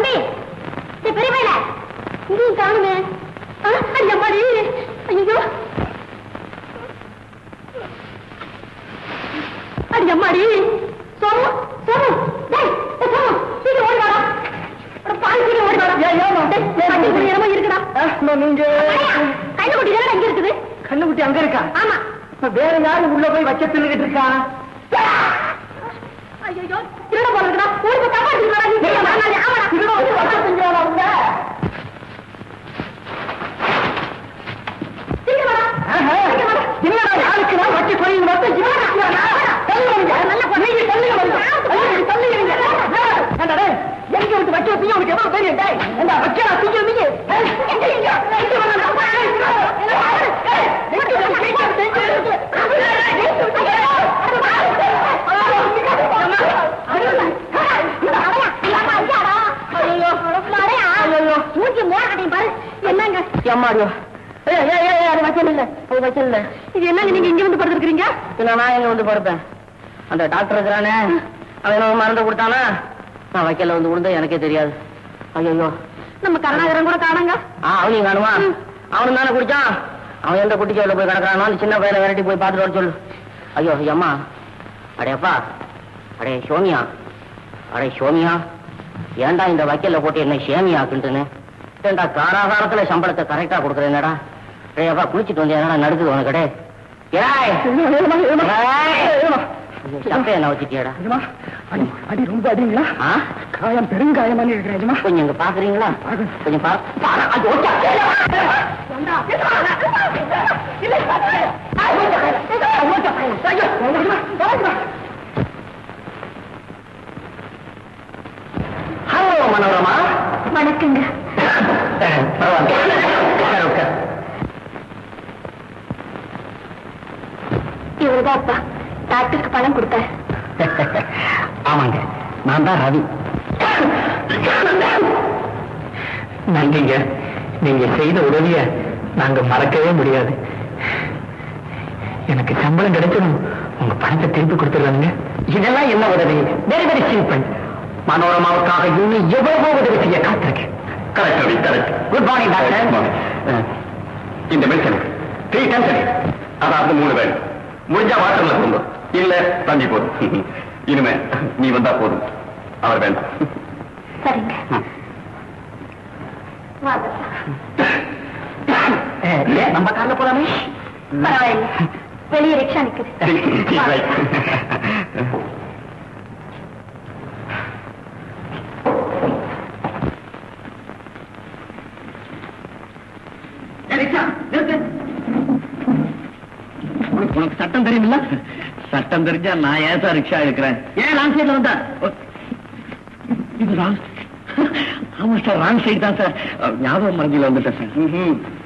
தம்பி. சரி பெரியவையில இங்கேயும் காணுமே. ஐயா மாதிரி ஐயோ. அடி அம்மாடி சோமு சோமு டேய் டேய், சோமு சீக்கிரம் ஓடி வாடா. அட, பால் சீக்கிரம் ஓடி வாடா. ஏன், ஏம்மா? டேய், வண்டி குடி என்னமோ இருக்குடா. நீங்க கையில குட்டி இங்க இருக்குது? கண்ணுக்குட்டி அங்க இருக்கா? ஆமா. வேற யாரு உள்ள போய் வச்ச தின்னுகிட்டு இருக்கா ஐயோ திருட போல இருக்குடா ஓடி போய் தப்பா எடுத்துட்டு வாடா நீ சீக்கிரம் வா, நாளை, ஆமாடா திருட வந்து வச்ச திங்கிறானா உங்க சீக்கிரம் வாடா ஆஹா. என்னடா யாருக்கு நான் வச்சு சொல்லி வந்து இவனா? இவனா? தள்ளுங்க. நல்ல பொண்ணு. நீங்க தள்ளுங்க வந்து. தள்ளுங்க, தள்ளுங்க. ஏண்டா டேய், வச்சீங்க உனக்கு எவ்வளவு தைரியம் டேய் ஏண்டா வச்சா தூக்கி நீங்க? என்னங்க எம்மாடியோ என்னங்க நீங்க இங்க வந்து படுத்துருக்கீங்க நான் எங்க வந்து படுப்பேன். அந்த டாக்டர் இருக்கிறானே. அவன் என்ன மருந்து கொடுத்தானா? நான் வைக்கல வந்து விழுந்தா எனக்கே தெரியாது. ஐயோ நம்ம கருணாகரன் கூட காணங்க. அவனையும் காணுமா? அவனும் தானே குடிச்சான்? அவன் எந்த குட்டி போய் கிடக்குறானோ அந்த சின்ன பையனை விரட்டி போய் பார்த்துட்டு வர சொல்லு. ஐயோ அம்மா. அடேப்பா அடே சோமியா. அடே சோமியா. ஏன்டா இந்த வக்கீல போட்டு என்ன சேமியாக்குன்ட்டுன்னு ஏன்டா காராகாரத்துல சம்பளத்தை கரெக்டா கொடுக்குறேன்டா டேப்பா குளிச்சிட்டு வந்து என்னடா நடுக்குது உனக்கு டே ஏய்! சப்பைய என்ன வச்சுட்டியாடா. அடி அடி ரொம்ப அடிங்களா? ஆ? காயம் பெருங்காயமா இருக்கிறேன் கொஞ்சம் இங்க பாக்குறீங்களா? கொஞ்சம் பா பாரு, ஐயோ, ஹலோ மனோரமா. வணக்கங்க. இவருதான் அப்பா. டாக்டருக்கு பணம் கொடுத்தார் ஆமாங்க நான் தான் ரவி. நன்றிங்க நீங்க செய்த உதவிய நாங்க மறக்கவே முடியாது. எனக்கு சம்பளம் கிடைச்சதும் உங்க பணத்தை திருப்பி கொடுத்துருவாங்க இதெல்லாம் என்ன உதவி? வெரி வெரி சிம்பிள் மனோரமாவுக்காக இன்னும் எவ்வளவோ உதவி செய்ய காத்திருக்கேன். Correct Ravi correct good morning doctor இந்த மெடிசன் த்ரீ டைம்ஸ் அதாவது மூணு வேலை முடிஞ்சா வாட்டர்ல கொண்டு இல்ல தண்ணி போதும். இனிமே நீ வந்தா போதும். அவர் வேண்டாம். சரிங்க. நம்ம கார்ல போலாமே? பரவாயில்ல. வெளியே ரிக்ஷா நிக்குது. Right. உனக்கு உனக்கு சட்டம் தெரியுமில்ல? சட்டம் தெரிஞ்சா நான் ஏன் சார் ரிக்ஷா எடுக்கிறேன்? ஏன் ராங் சைடுல வந்தா? இது ராங் ஆமா சார் ராங் சைடு தான் சார். ஞாபகம் மறந்தில வந்துட்டேன் சார்.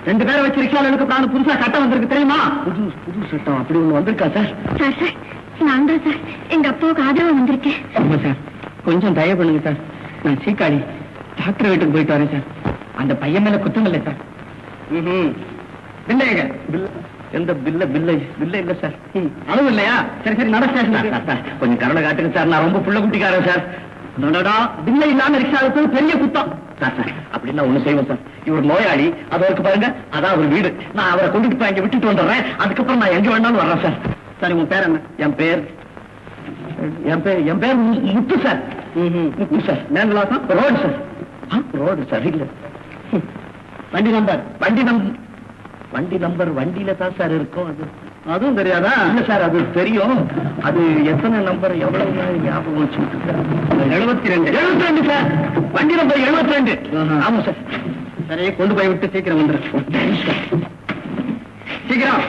ரெண்டு பேரை வச்சு ரிக்ஷால எடுக்க பிளான் புதுசா சட்டம் வந்திருக்கு தெரியுமா? புது புது சட்டம் அப்படி ஒண்ணு வந்திருக்கா சார்? சார் சார் நான் தான் சார். எங்க அப்பாவுக்கு ஆதரவு வந்திருக்கேன். ஆமா சார். கொஞ்சம் தயவு பண்ணுங்க சார். நான் சீக்காடி டாக்டர் வீட்டுக்கு போயிட்டு வரேன் சார். அந்த பையன் மேல குத்தம் இல்லை சார். பில்ல எங்க எந்த பில்ல பில்ல பில்ல இல்ல சார்? அளவு இல்லையா? சரி சரி நட ஸ்டேஷன் கொஞ்சம் கருணை காட்டுங்க சார். நான் ரொம்ப புள்ள குட்டிக்காரன் சார். அடடா, பில்ல இல்லாம ரிக்ஷா எடுத்தது பெரிய குத்தம். சார் சார் அப்படின்னா ஒண்ணு செய்வோம் சார். இவர் நோயாளி. அது இருக்கு பாருங்க. அதான் அவர் வீடு. நான் அவரை கொண்டுட்டு போய் அங்க விட்டுட்டு வந்துடுறேன். அதுக்கப்புறம் நான் எங்க வேணாலும் வர்றேன் சார். சரி உங்க பேர் என்ன? என் பேர்? என் பேர் என் பேர் முத்து சார். முத்து சார். மேங்கலாசம் ரோடு சார். ரோடு சார் இல்ல. வண்டி நம்பர். வண்டி நம்பர் வண்டி நம்பர் வண்டியில தான் சார் இருக்கும். அது அதுவும் தெரியாதா? இல்ல சார் அது தெரியும். அது எத்தனை நம்பர் எவ்வளவு ஞாபகம் வச்சுட்டு எழுபத்தி ரெண்டு எழுபத்தி ரெண்டு சார் வண்டி நம்பர் எழுபத்தி ரெண்டு ஆமா சார் சரி கொண்டு போய் விட்டு சீக்கிரம் வந்துரு. சீக்கிரம்.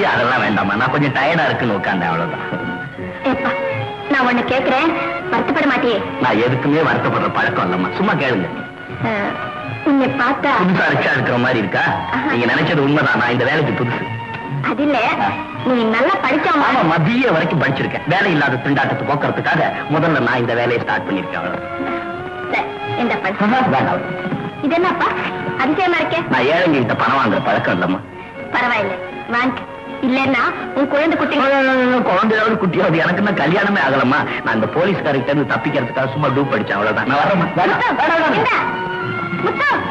ஐயா அதெல்லாம் வேண்டாமா நான் கொஞ்சம் டயர்டா இருக்குன்னு உட்காந்தேன் அவ்வளவுதான். ஏப்பா நான் ஒண்ணு கேக்குறேன். வருத்தப்பட மாட்டியே. நான் எதுக்குமே வருத்தப்படுற பழக்கம் இல்லம்மா. சும்மா கேளுங்க. அஹ், உன்னை பார்த்தா புதுசா ரிக்ஷா இருக்கிற மாதிரி இருக்கா? நீங்க நினைச்சது உண்மைதான். நான் இந்த வேலைக்கு புதுசு. அது இல்ல. நீ நல்லா படிச்சாமா ஆமா மதிய வரைக்கும் படிச்சிருக்கேன். வேலை இல்லாத திண்டாட்டத்தை போக்குறதுக்காக முதல்ல நான் இந்த வேலையை ஸ்டார்ட் பண்ணிருக்கேன் அவ்வளவுதான். இந்த வேண்டாம். இது என்னப்பா? அதிசயமா இருக்கே. நான் ஏழைங்க கிட்ட பணம் வாங்குற பழக்கம் இல்லம்மா. பரவாயில்ல. வாங்க. இல்லன்னா உன் குழந்தை குட்டி குழந்தையாவது குட்டியாவது எனக்கு என்ன கல்யாணமே ஆகலம்மா. நான் இந்த போலீஸ்காரர்கிட்ட இருந்து தப்பிக்கிறதுக்காக சும்மா டூப் படிச்சேன் அவ்வளவுதான். நான் வேண்டாம். இந்தா, முத்தம்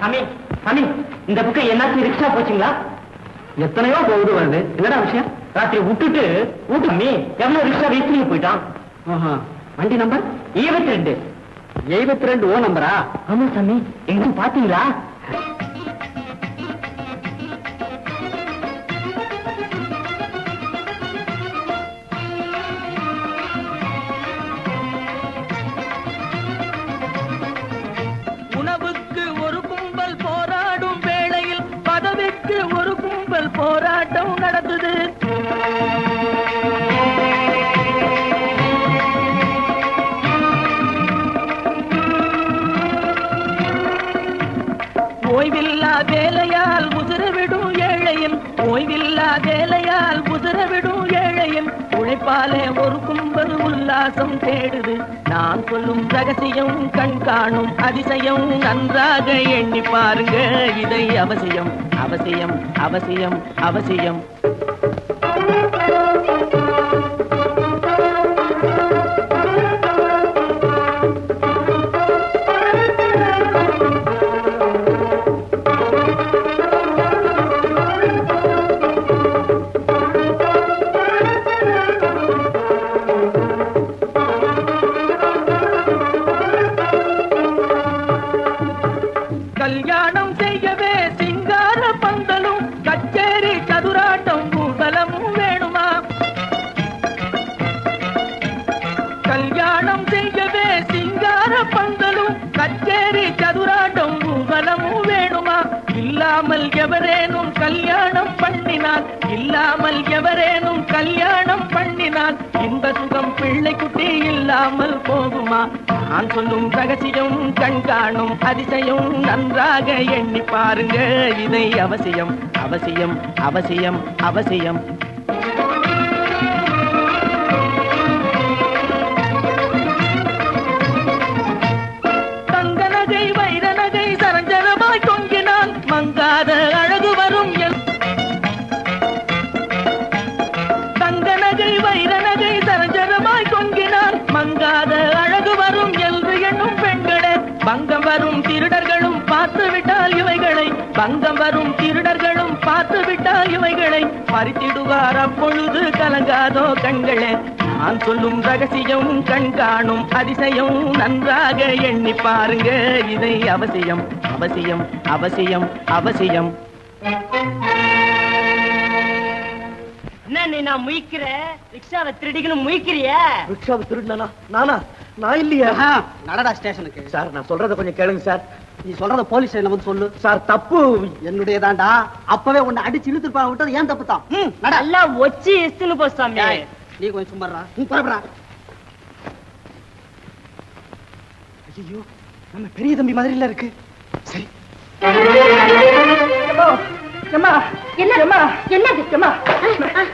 சாமி சாமி இந்த பக்கம் என்னாச்சும் ரிக்ஷா போச்சுங்களா? எத்தனையோ போகுது வருது. என்னடா விஷயம்? ராத்திரி விட்டுட்டு வீட்டு எவ்வளவு ரிக்ஷா வீட்டுல போயிட்டான். வண்டி நம்பர் இருபத்தி ரெண்டு. எழுபத்தி ரெண்டு ஓ நம்பரா? ஆமா சாமி. எங்க பாத்தீங்களா? உறக்கம் தேடுது. நான் சொல்லும் ரகசியம் கண் காணும் அதிசயம். நன்றாக எண்ணி பாருங்க இதை அவசியம். அவசியம் அவசியம் அவசியம். இன்ப சுகம் பிள்ளை குட்டி இல்லாமல் போகுமா? நான் சொல்லும் ரகசியம் கண் காணும் அதிசயம் நன்றாக எண்ணி பாருங்க இதை அவசியம் அவசியம் அவசியம் அவசியம். இவைகளை பறித்திடுவார் அப்பொழுது கலங்காதோ கண்களே. நான் சொல்லும் ரகசியம் கண் காணும் அதிசயம். நன்றாக எண்ணி பாருங்க இதை அவசியம் அவசியம் அவசியம் அவசியம். என்ன நான் முயக்கிற ரிக்ஷாவை திருடிக்கணும் முயக்கிறிய ரிக்ஷாவை திருடனா நானா? நான் இல்லையா. நடடா ஸ்டேஷனுக்கு. சார் நான் சொல்றத கொஞ்சம் கேளுங்க சார். நீ சொல்றத போலீஸ் ஸ்டேஷன்ல வந்து சொல்லு. சார் தப்பு. என்னுடையதாண்டா. அப்பவே உன்னை அடிச்சு இழுத்துருப்பாங்க விட்டது ஏன் தப்பு தான். நல்லா ஒச்சி இஸ்துன்னு போ சாமி. நீ கொஞ்சம் சும்மாறா நீ புறப்படுறா. ஐயோ நம்ம பெரிய தம்பி மாதிரில இருக்கு. சரி.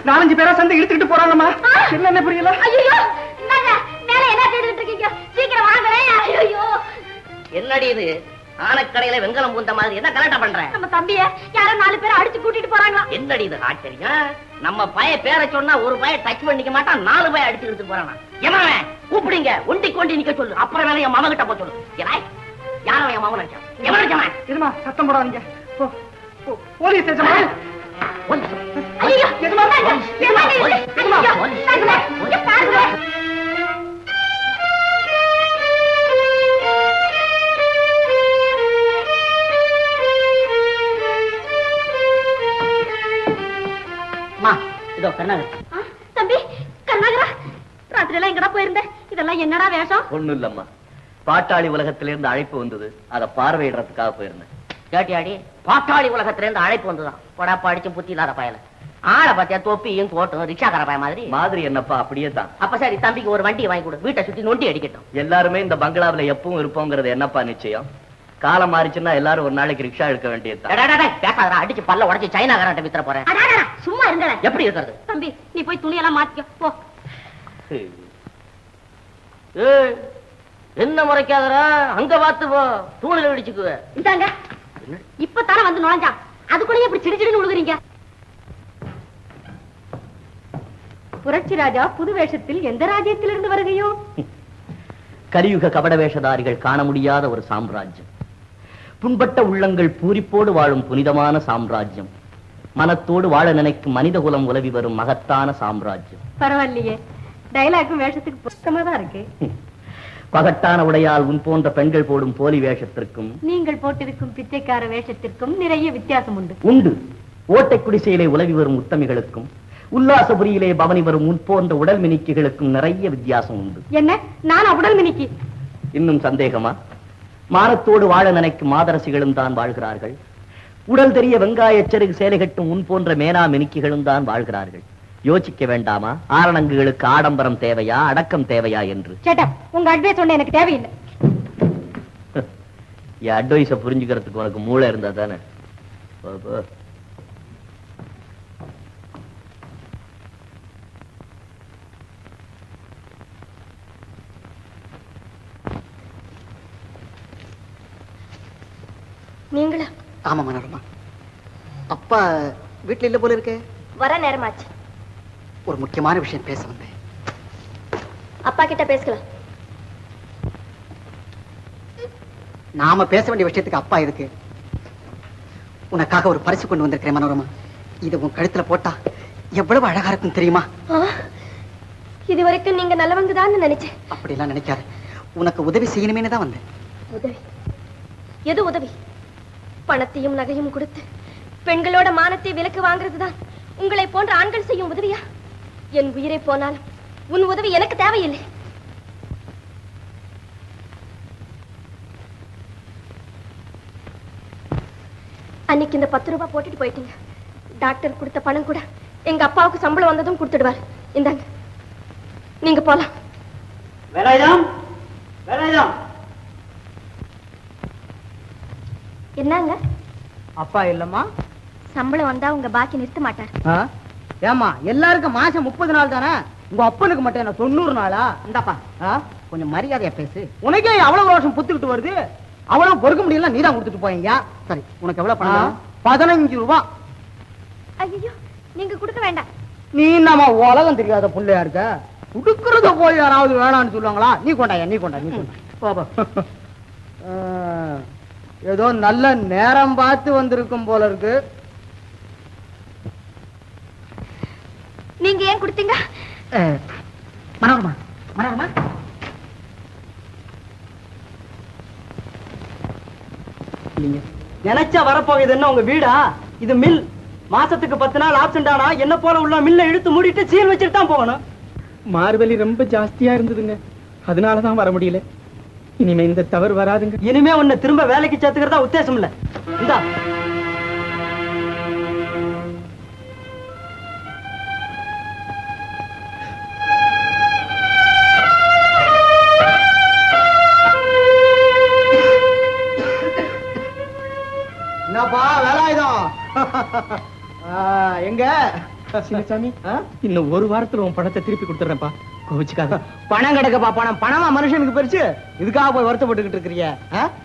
நாலஞ்சு பேரா சந்தை இழுத்துக்கிட்டு போறாங்கம்மா. என்ன புரியல? என்னடி இது? ஆனக்கடையில வெங்கலம் பூந்த மாதிரி என்ன கலாட்டம் பண்ற? நம்ம தம்பிய யாரோ நாலு பேரை அடிச்சு கூட்டிட்டு போறாங்களாம் என்னடி இது ஆச்சரியம்? நம்ம பய பேரை சொன்னா ஒரு பய டச் பண்ணிக்க மாட்டான் நாலு பய அடிச்சு எடுத்து போறானா? எவன் கூப்பிடுங்க ஒண்டி கொண்டி நிக்க சொல்லு. அப்புறம் வேலை என் மகன் கிட்ட போ சொல்லு. ஏனாய் யாரும் என் மகன் நினைச்சான். எவன் நினைச்சான் இருமா சத்தம் போடாதீங்க. போ, போ, போலீஸ் ஸ்டேஷன். ஐயோ எதுமா? என்னங்க இது? எதுமா? இதோ கருணாகர். ஆ, தம்பி கருணாகரா ராத்திரி எல்லாம் எங்கடா போயிருந்த? இதெல்லாம் என்னடா வேஷம்? ஒண்ணும் இல்லம்மா பாட்டாளி உலகத்திலிருந்து அழைப்பு வந்தது. அதை பார்வையிடுறதுக்காக போயிருந்தேன். கேட்டியாடி? பாட்டாளி உலகத்துல இருந்து அழைப்பு வந்துதான் கொடாப்பா அடிச்சும் புத்தி இல்லாத பயல. ஆளை பாத்தியா தொப்பியும் கோட்டும் ரிக்ஷாக்கார பய மாதிரி? மாதிரி என்னப்பா அப்படியே தான். அப்ப சரி தம்பிக்கு ஒரு வண்டி வாங்கி கொடு. வீட்டை சுத்தி நொண்டி அடிக்கட்டும். எல்லாருமே இந்த பங்களாவுல எப்பவும் இருப்போங்கிறது என்னப்பா நிச்சயம்? காலம் மாறிச்சுன்னா எல்லாரும் ஒரு நாளைக்கு ரிக்ஷா எடுக்க பேசாதடா அடிச்சு பல்ல உடைச்சு சைனாக்காரன்ட்ட வித்துற போறேன். அடாடா சும்மா இருங்கடா எப்படி இருக்கிறது? தம்பி நீ போய் துணியெல்லாம் மாத்திக்க. போ. ஏய், என்ன முறைக்காதடா? அங்க பார்த்து போ. தூணில இடிச்சுக்குவ. இந்தாங்க. இப்பதானே வந்து நுழைஞ்சான் அதுக்குள்ளேயே இப்படி சிடு சிடுன்னு உழுகுறீங்க. புரட்சி ராஜா புது வேஷத்தில் எந்த ராஜ்யத்திலிருந்து வருகையோ? கலியுக கபட வேஷதாரிகள் காண முடியாத ஒரு சாம்ராஜ்யம். புண்பட்ட உள்ளங்கள் பூரிப்போடு வாழும் புனிதமான சாம்ராஜ்யம். மனத்தோடு வாழ நினைக்கும் மனித குலம் உலவி வரும் மகத்தான சாம்ராஜ்யம். பரவாயில்லையே. டைலாக்கும் வேஷத்துக்கு பொருத்தமா தான் இருக்கு. பகட்டான உடையால் உன் போன்ற பெண்கள் போடும் போலி வேஷத்திற்கும். நீங்கள் போட்டிருக்கும் பிச்சைக்கார வேஷத்திற்கும் நிறைய வித்தியாசம் உண்டு. உண்டு. ஓட்டை குடிசையிலே உலவி வரும் உத்தமிகளுக்கும் உல்லாசபுரியிலே பவனி வரும் உன் போன்ற உடல் மினிக்குகளுக்கும் நிறைய வித்தியாசம் உண்டு. என்ன? நான் உடல் மினிக்கி? இன்னும் சந்தேகமா? மானத்தோடு வாழ நினைக்கும் மாதரசிகளும் தான் வாழ்கிறார்கள். உடல் தெரிய வெங்காய செருகு சேலை கட்டும் உன் போன்ற மேனா மினுக்கிகளும் தான் வாழ்கிறார்கள். யோசிக்க வேண்டாமா? ஆரணங்குகளுக்கு ஆடம்பரம் தேவையா? அடக்கம் தேவையா என்று? உங்க அட்வைஸ் ஒண்ணு எனக்கு தேவையில்லை. என் அட்வைஸ புரிஞ்சுக்கிறதுக்கு உனக்கு மூளை இருந்தா தானே? நீங்களா? ஆமா மனோரமா அப்பா வீட்டுல இல்ல போல இருக்கே. வர நேரமாச்சு. ஒரு முக்கியமான விஷயம் பேச வந்தேன். அப்பா கிட்ட பேசலாம். நாம பேச வேண்டிய விஷயத்துக்கு அப்பா இருக்கு. உனக்காக ஒரு பரிசு கொண்டு வந்திருக்கிறேன் மனோரமா. இது உன் கழுத்துல போட்டா எவ்வளவு அழகா இருக்கும் தெரியுமா? இது வரைக்கும் நீங்க நல்லவங்க தான் நினைச்சேன். அப்படிலாம் நினைக்காத. உனக்கு உதவி செய்யணுமேனு தான் வந்தேன். உதவி. எது உதவி? பணத்தையும் நகையும் கொடுத்து பெண்களோட மானத்தை விலக்கு வாங்குறதுதான் உங்களை போன்ற ஆண்கள் செய்யும் உதவியா? என் உயிரை போனாலும் உன் உதவி எனக்கு தேவையில்லை. அன்னைக்கு இந்த பத்து ரூபாய் போட்டுட்டு போயிட்டீங்க. டாக்டர் கொடுத்த பணம் கூட எங்க அப்பாவுக்கு சம்பளம் வந்ததும் கொடுத்துடுவார். இந்தாங்க. நீங்க போலாம். வேலாயுதம். வேலாயுதம். என்னங்க? அப்பா இல்லம்மா. சம்பளம் வந்தா உங்க பாக்கி நிறுத்த மாட்டார். ஏமா எல்லாருக்கும் மாசம் முப்பது நாள் தானே? உங்க அப்பனுக்கு மட்டும் என்ன தொண்ணூறு நாளா? இந்தாப்பா? கொஞ்சம் மரியாதையா பேசு. உனக்கே அவ்வளவு வருஷம் புத்துக்கிட்டு வருது? அவ்வளவு பொறுக்க முடியல நீதான் கொடுத்துட்டு போயீங்க சரி உனக்கு எவ்வளவு? பணம்? பதினஞ்சு ரூபா. ஐயோ நீங்க கொடுக்க வேண்டாம். நீ நம்ம உலகம் தெரியாத புள்ளையா இருக்க? கொடுக்கறத போய் யாராவது வேணாம்னு சொல்லுவாங்களா? நீ கொண்டாயா நீ கொண்டா நீ கொண்டா பாபா ஏதோ நல்ல நேரம் பார்த்து வந்திருக்கும் போல இருக்கு. நீங்க ஏன் கொடுத்தீங்க? மனோரமா மனோரமா நினைச்சா வரப்போகுது என்ன உங்க வீடா? இது மில். மாசத்துக்கு பத்து நாள் ஆப்சென்ட் ஆனா என்ன போல உள்ள மில்ல இழுத்து மூடிட்டு சீல் வச்சுட்டு தான் போகணும். மார்வலி ரொம்ப ஜாஸ்தியா இருந்ததுங்க. அதனாலதான் வர முடியல. இனிமே இந்த தவறு வராதுங்க. இனிமே உன்னை திரும்ப வேலைக்கு சேர்த்துக்கிறதா உத்தேசம் இல்ல. இந்தா. என்னப்பா வேலாயுதம்? எங்க? சின்னசாமி? இன்னும் ஒரு வாரத்துல உன் பணத்தை திருப்பி கொடுத்துறேன்ப்பா கோவிச்சுக்காத. பணம் கிடக்கப்பா பணம் பணமா மனுஷனுக்கு பெருசு இதுக்காக போய் வருத்தப்பட்டுக்கிட்டு இருக்கிறிய.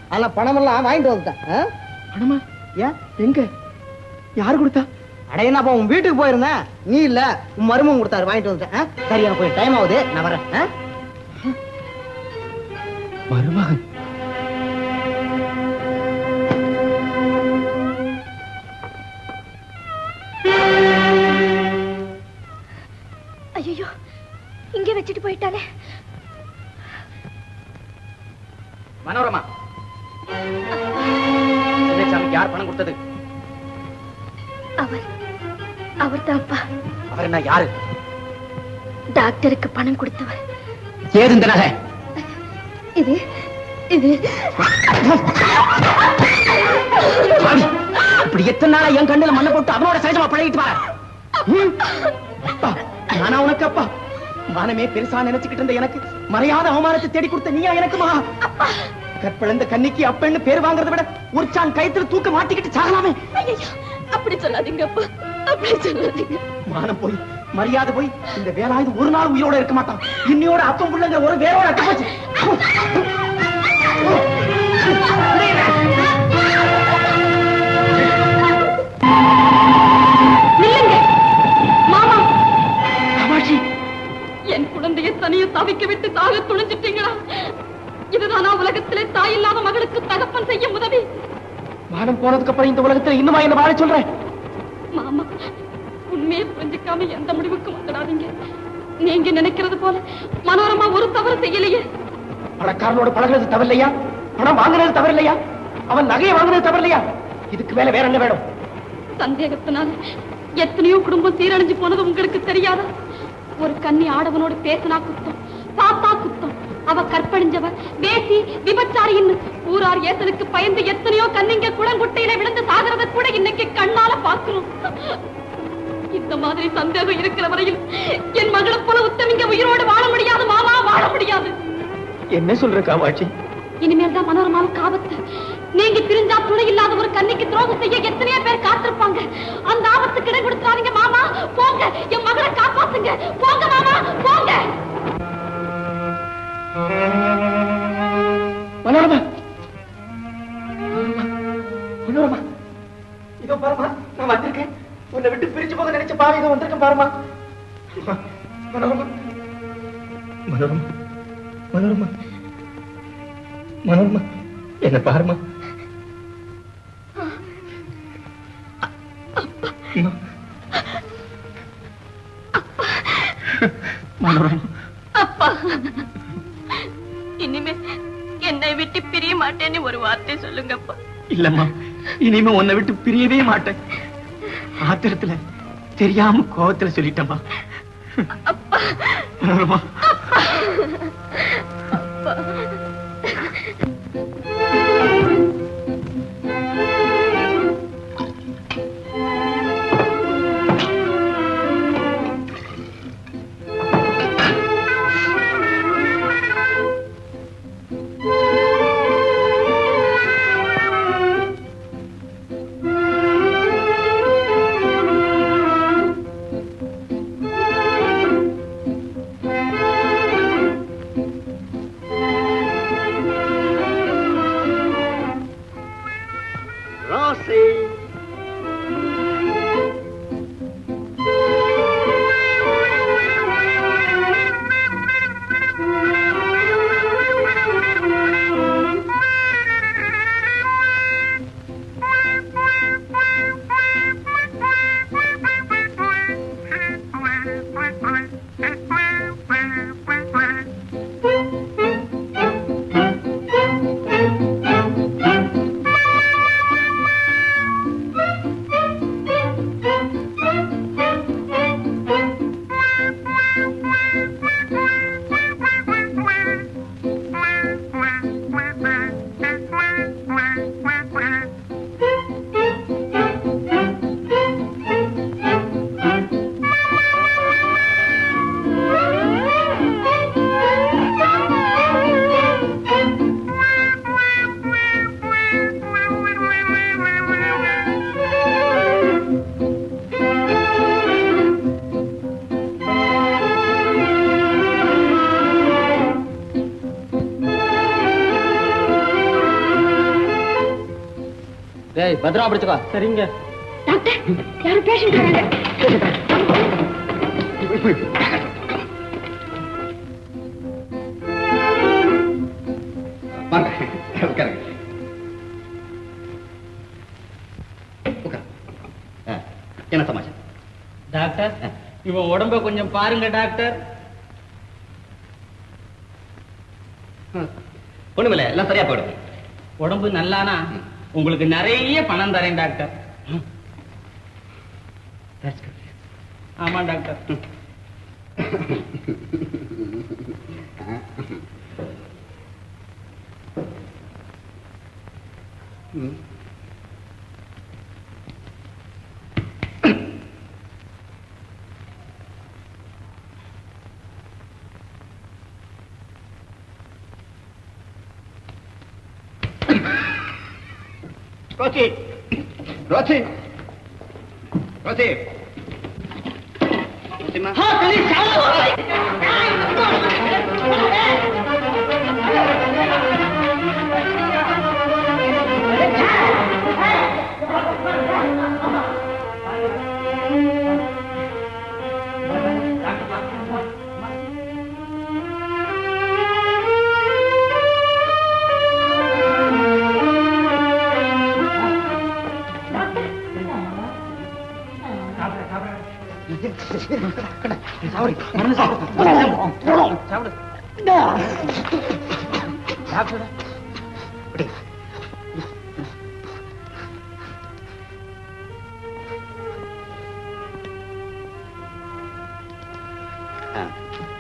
அதெல்லாம் பணம் எல்லாம் வாங்கிட்டு வந்துட்டேன்? பணமா? ஏன்? எங்க? யாரு கொடுத்தா? அட என்னப்பா உன் வீட்டுக்கு போயிருந்தேன். நீ இல்ல உன் மருமகன் கொடுத்தாரு வாங்கிட்டு வந்துட்டேன்? சரி எனக்கு கொஞ்சம் டைம் ஆகுது நான் வரேன்? மருமகன்? இங்கே வச்சுட்டு போயிட்டானே மனோரமா. சின்னசாமிக்கு யார் பணம் கொடுத்தது? அவர் அவர்தான்ப்பா. அவர் என்ன யாரு? டாக்டருக்கு பணம் கொடுத்தவர். ஏது இந்த நகை? இது இது. பாவி, இப்படி எத்தனை நாளா என் கண்ணுல மண்ணை போட்டு அவனோட சகஜமா பழகிட்டு வர? நானா உனக்கு அப்பா மானமே பெருசா நினைச்சுக்கிட்டு இருந்த எனக்கு. மறையாத அவமானத்தை தேடி கொடுத்த நீயா எனக்கு மகா கற்பிழந்த கன்னிக்கு அப்பன்னு பேர் வாங்குறதை விட ஒரு சான் கயித்துல தூக்க மாட்டிக்கிட்டு சாகலாமே. அப்படி சொல்லாதீங்க அப்பா. அப்படி சொல்லாதீங்க. மானம் போய் மரியாதை போய் இந்த வேலாயுது ஒரு நாள் உயிரோட இருக்க மாட்டான். இன்னையோட அப்பம் புள்ளங்கிற ஒரு வேரோட அட்ட தனியே தவிக்க விட்டு தாக துணிஞ்சிட்டீங்களா? இதுதானா உலகத்திலே தாய் இல்லாத மகளுக்கு தகப்பன் செய்யும் உதவி? மானம் போனதுக்கு அப்புறம் இந்த உலகத்துல இன்னுமா என்ன வாழ சொல்றேன்? மாமா உண்மையை புரிஞ்சுக்காம எந்த முடிவுக்கும் வந்துடாதீங்க. நீங்க நினைக்கிறது போல மனோரமா ஒரு தவறு செய்யலையே. பணக்காரனோட பழகுறது தவறில்லையா? பணம் வாங்குறது தவறில்லையா? அவன் நகையை வாங்குறது தவறில்லையா? இதுக்கு மேல வேற என்ன வேணும்? சந்தேகத்தினால எத்தனையோ குடும்பம் சீரழிஞ்சு போனது உங்களுக்கு தெரியாதா? ஒரு கன்னி ஆடவனோடு பேசினா குத்தம் பார்த்தா குத்தம். அவ கற்பழிஞ்சவ வேசி விபச்சாரின்னு ஊரார் ஏசலுக்கு பயந்து எத்தனையோ கன்னிங்க குளங்குட்டையில விழுந்து சாகிறத கூட இன்னைக்கு கண்ணால பாக்குறோம் இந்த மாதிரி சந்தேகம் இருக்கிற வரையில் என் மகளை போல உத்தமிங்க உயிரோடு வாழ முடியாது மாமா வாழ முடியாது. என்ன சொல்ற காமாட்சி? இனிமேல் தான் மனோரமாவுக்கு ஆபத்து நீங்க பிரிஞ்சா துணை இல்லாத ஒரு கண்ணிக்கு துரோகம் செய்ய எத்தனையோ பேர் காத்திருப்பாங்க. அந்த ஆபத்துக்கு இடம் கொடுத்துறாதீங்க மாமா. போங்க. என் மகளை காப்பாத்துங்க. போங்க மாமா. போங்க. மனோரமா, மனோரமா. இதோ பாருமா நான் வந்திருக்கேன். உன்னை விட்டு பிரிஞ்சு போக நினைச்ச பாவி இதோ வந்திருக்கேன் பாருமா. மனோரமா. மனோரமா. மனோரமா. மனோரமா. என்ன பாருமா. அப்பா. இனிமே என்னை விட்டு பிரிய மாட்டேன்னு ஒரு வார்த்தை சொல்லுங்கப்பா. இல்லம்மா இனிமே உன்னை விட்டு பிரியவே மாட்டேன். ஆத்திரத்துல தெரியாம கோவத்துல சொல்லிட்டேம்மா மனோரமா. பத்திரமா பிடிச்சுக்கோ. சரிங்க. டாக்டர் யாரும் பேஷண்ட் வராங்க என்ன சமாச்சாரம் டாக்டர் இவன் உடம்ப கொஞ்சம் பாருங்க டாக்டர். ஒண்ணுமில்ல எல்லாம் சரியா போயிடும். உடம்பு நல்லானா? உங்களுக்கு நிறைய பணம் தரேன் doctor. Rossi! Rossi! Rossi! Rossi, ma... Ah, Felice!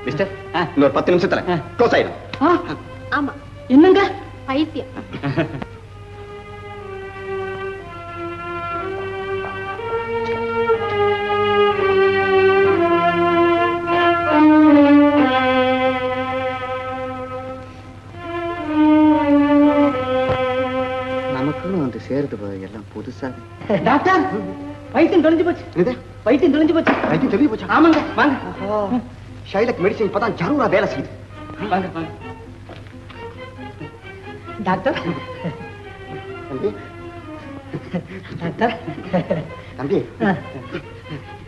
Mister இன்னொரு பத்து நிமிஷத்துல க்ளோஸ் ஆயிடும் ஆமா. என்னங்க? பைத்தியம். டாக்டர் வைத்தியம் தொலைஞ்சு போச்சு. இது வைத்தியம் தொலைஞ்சு போச்சு. வைத்தியம் தெரிய போச்சா? ஆமாங்க வாங்க. ஷைலக் மெடிசன் இப்பதான் ஜரூரா வேலை செய்யுது. வாங்க வாங்க. டாக்டர்? தம்பி? டாக்டர்? தம்பி?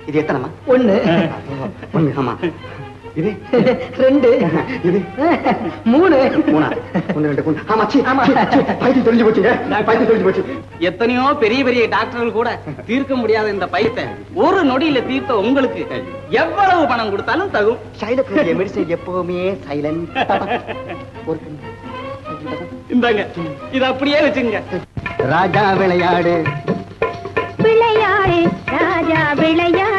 இது எத்தனைமா ஒண்ணு. ஒண்ணு ஆமா. இது ரெண்டு. இது மூணு. மூணா. ஒண்ணு ரெண்டு மூணு. ஆமா சி ஆமா. பைத்தியம் தெரிஞ்சு போச்சுங்க. பைத்தியம் தெரிஞ்சு போச்சு. எத்தனையோ பெரிய பெரிய டாக்டர்கள் கூட தீர்க்க முடியாத இந்த பயத்தை ஒரு நொடியில தீர்த்த உங்களுக்கு எவ்வளவு பணம் கொடுத்தாலும் தகும். ஷைலக் மெடிசன் எப்பவுமே சைலண்ட் ஒரு இந்தாங்க. இத அப்படியே வச்சுங்க ராஜா விளையாடு. விளையாடு ராஜா விளையாடு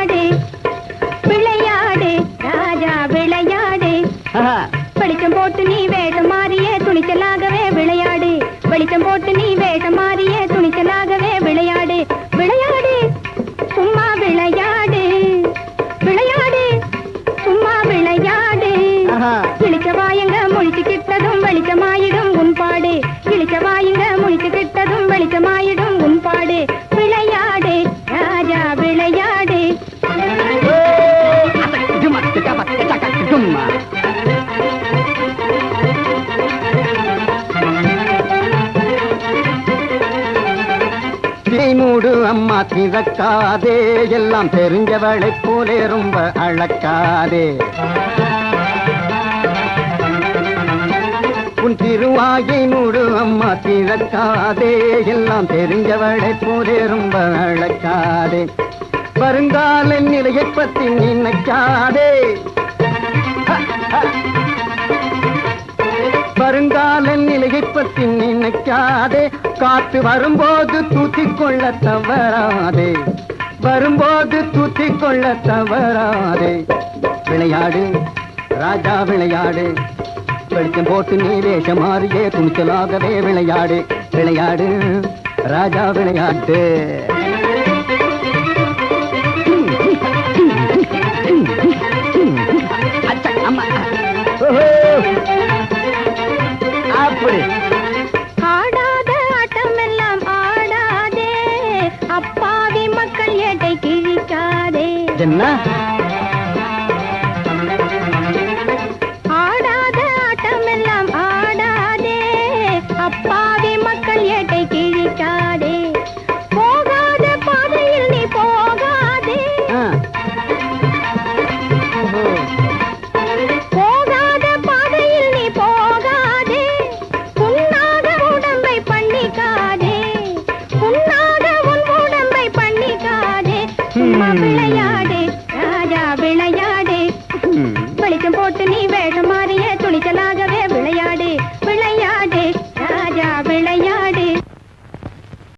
வெளிச்சம் போட்டு நீ வேஷம் மாறியே துணிச்சலாகவே விளையாடு. வெளிச்சம் போட்டு நீ வேஷம் மாறி அம்மா எல்லாம் தெரிஞ்சவளை போலே ரொம்ப அழக்காதே உன் திருவாயை மூடு அம்மா திறக்காதே எல்லாம் தெரிஞ்சவளை போலே ரொம்ப அழக்காதே வருங்கால நிலையை பத்தி நினைக்காதே. வருங்கால நிலையை பற்றி நினைக்காதே. காத்து வரும்போது தூத்திக் கொள்ள தவறாதே. வரும்போது தூத்திக் கொள்ள தவறாதே. விளையாடு ராஜா விளையாடு. வெளிச்சம் போட்டு நீ வேஷம் மாறியே துணிச்சலாகவே விளையாடு. விளையாடு ராஜா விளையாட்டு. அம்மா. என்ன?